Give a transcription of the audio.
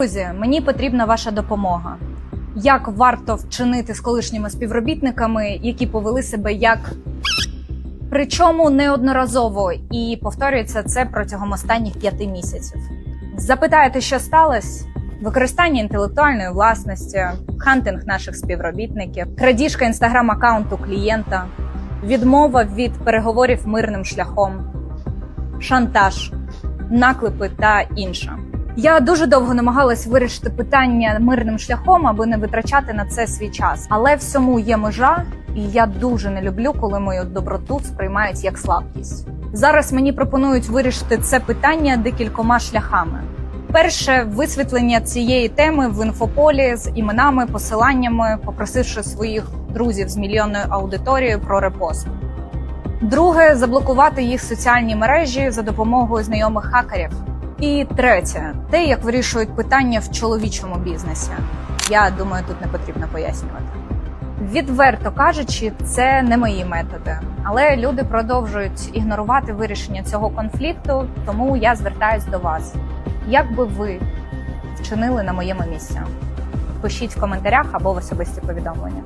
Друзі, мені потрібна ваша допомога. Як варто вчинити з колишніми співробітниками, які повели себе як причому неодноразово і повторюється це протягом останніх п'яти місяців. Запитаєте, що сталося? Використання інтелектуальної власності, хантинг наших співробітників, крадіжка інстаграм-аккаунту клієнта, відмова від переговорів мирним шляхом, шантаж, наклепи та інше. Я дуже довго намагалась вирішити питання мирним шляхом, аби не витрачати на це свій час. Але всьому є межа, і я дуже не люблю, коли мою доброту сприймають як слабкість. Зараз мені пропонують вирішити це питання декількома шляхами. Перше висвітлення цієї теми в інфополі з іменами, посиланнями, попросивши своїх друзів з мільйонною аудиторією про репост. Друге заблокувати їх соціальні мережі за допомогою знайомих хакерів. І третє те, як вирішують питання в чоловічому бізнесі. Я думаю, тут не потрібно пояснювати. Відверто кажучи, це не мої методи, але люди продовжують ігнорувати вирішення цього конфлікту, тому я звертаюсь до вас. Як би ви вчинили на моєму місці? Пишіть в коментарях або в особисті повідомлення.